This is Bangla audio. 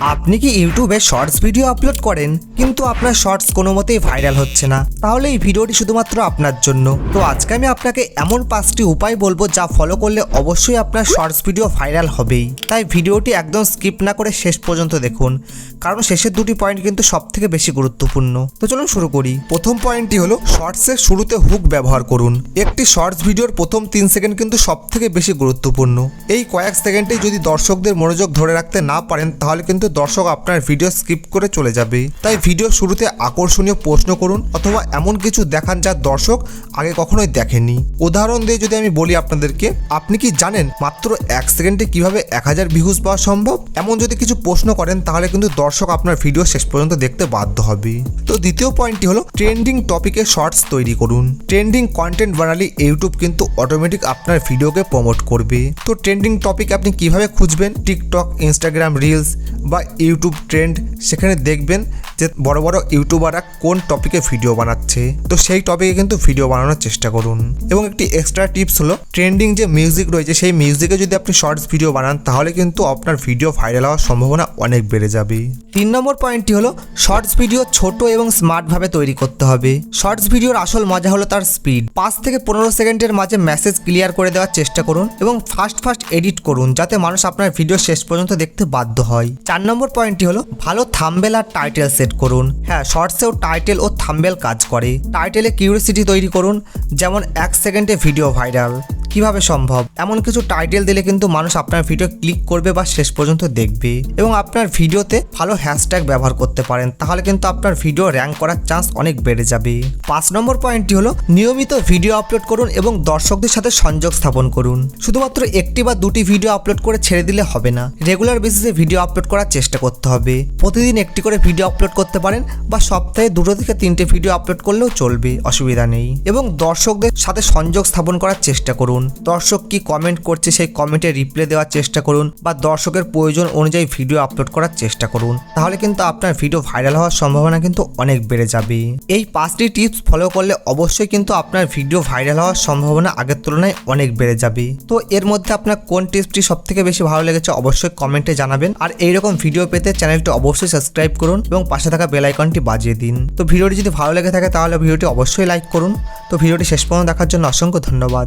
আপনি কি ইউটিউবে শর্টস ভিডিও আপলোড করেন? কিন্তু আপনার শর্টস কোনো মতেই ভাইরাল হচ্ছে না। তাহলে এই ভিডিওটি শুধুমাত্র আপনার জন্য। তো আজকে আমি আপনাকে এমন পাঁচটি উপায় বলব যা ফলো করলে অবশ্যই আপনার শর্টস ভিডিও ভাইরাল হবেই। তাই ভিডিওটি একদম স্কিপ না করে শেষ পর্যন্ত দেখুন। কারণ শেষের দুটি পয়েন্ট কিন্তু সব থেকে বেশি গুরুত্বপূর্ণ। তো চলুন শুরু করি। প্রথম পয়েন্টটি হলো শর্টসের শুরুতে হুক ব্যবহার করুন। একটি শর্টস ভিডিওর প্রথম তিন সেকেন্ড কিন্তু সব থেকে বেশি গুরুত্বপূর্ণ। এই কয়েক সেকেন্ডেই যদি দর্শকদের মনোযোগ ধরে রাখতে না পারেন, তাহলে কিন্তু দর্শক আপনার ভিডিও স্কিপ করে চলে যাবে। তাই ভিডিও শুরুতে আকর্ষণীয় প্রশ্ন করুন অথবা এমন কিছু দেখান যা দর্শক আগে কখনোই দেখেনি উদাহরণ দিয়ে যদি আমি বলি আপনাদেরকে, আপনি কি জানেন মাত্র এক সেকেন্ডে কীভাবে এক হাজার ভিউজ পাওয়া সম্ভব? এমন যদি কিছু প্রশ্ন করেন, তাহলে কিন্তু দর্শক আপনার ভিডিও শেষ পর্যন্ত দেখতে বাধ্য হবে। তো দ্বিতীয় পয়েন্টটি হলো ট্রেন্ডিং টপিকে শর্টস তৈরি করুন। ট্রেন্ডিং কন্টেন্ট বানালে ইউটিউব কিন্তু অটোমেটিক আপনার ভিডিওকে প্রমোট করবে। তো ট্রেন্ডিং টপিক আপনি কীভাবে খুঁজবেন? টিকটক ইনস্টাগ্রাম রিলস বা ইউটিউব ট্রেন্ড সেখানে দেখবেন যে বড় বড় ইউটিউবাররা কোন টপিকে ভিডিও বানাচ্ছে, তো সেই টপিকে কিন্তু ভিডিও বানানোর চেষ্টা করুন। এবং একটি এক্সট্রা টিপস হলো ট্রেন্ডিং যে মিউজিক রয়েছে, সেই মিউজিকে যদি আপনি শর্টস ভিডিও বানান, তাহলে কিন্তু আপনার ভিডিও ভাইরাল হওয়ার সম্ভাবনা অনেক বেড়ে যাবে। তিন নম্বর পয়েন্টটি হলো শর্টস ভিডিও ছোট এবং স্মার্টভাবে তৈরি করতে হবে। শর্টস ভিডিওর আসল মজা হলো তার স্পিড পাঁচ থেকে পনেরো সেকেন্ডের মাঝে মেসেজ ক্লিয়ার করে দেওয়ার চেষ্টা করুন এবং ফাস্ট ফাস্ট এডিট করুন, যাতে মানুষ আপনার ভিডিও শেষ পর্যন্ত দেখতে বাধ্য হয়। চার নম্বর পয়েন্টটি হলো, ভালো থাম্বেল আর টাইটেল করুন। হ্যাঁ শর্টসেও টাইটেল ও থাম্বেল কাজ করে। টাইটেলে কিউরিসিটি তৈরি করুন, যেমন এক সেকেন্ডে ভিডিও ভাইরাল কীভাবে সম্ভব? এমন কিছু টাইটেল দিলে কিন্তু মানুষ আপনার ভিডিও ক্লিক করবে বা শেষ পর্যন্ত দেখবে। এবং আপনার ভিডিওতে ভালো হ্যাশট্যাগ ব্যবহার করতে পারেন, তাহলে কিন্তু আপনার ভিডিও র্যাঙ্ক করার চান্স অনেক বেড়ে যাবে। পাঁচ নম্বর পয়েন্টটি হলো, নিয়মিত ভিডিও আপলোড করুন এবং দর্শকদের সাথে সংযোগ স্থাপন করুন। শুধুমাত্র একটি বা দুটি ভিডিও আপলোড করে ছেড়ে দিলে হবে না রেগুলার বেসিসে ভিডিও আপলোড করার চেষ্টা করতে হবে। প্রতিদিন একটি করে ভিডিও আপলোড করতে পারেন বা সপ্তাহে দুটো থেকে তিনটে ভিডিও আপলোড করলেও চলবে, অসুবিধা নেই। এবং দর্শকদের সাথে সংযোগ স্থাপন করার চেষ্টা করুন। দর্শক কি কমেন্ট করছে সেই কমেন্টে রিপ্লাই দেওয়ার চেষ্টা করুন বা দর্শকের প্রয়োজন অনুযায়ী ভিডিও আপলোড করার চেষ্টা করুন। তাহলে কিন্তু আপনার ভিডিও ভাইরাল হওয়ার সম্ভাবনা কিন্তু অনেক বেড়ে যাবে। এই পাঁচটি টিপস ফলো করলে অবশ্যই কিন্তু আপনার ভিডিও ভাইরাল হওয়ার সম্ভাবনা আগের তুলনায় অনেক বেড়ে যাবে। তো এর মধ্যে আপনার কোন টিপসটি সব থেকে বেশি ভালো লেগেছে অবশ্যই কমেন্টে জানাবেন। আর এইরকম ভিডিও পেতে চ্যানেলটি অবশ্যই সাবস্ক্রাইব করুন এবং পাশে থাকা বেল আইকনটি বাজিয়ে দিন। তো ভিডিওটি যদি ভালো লেগে থাকে তাহলে ভিডিওটি অবশ্যই লাইক করুন। তো ভিডিওটি শেষ পর্যন্ত দেখার জন্য অসংখ্য ধন্যবাদ।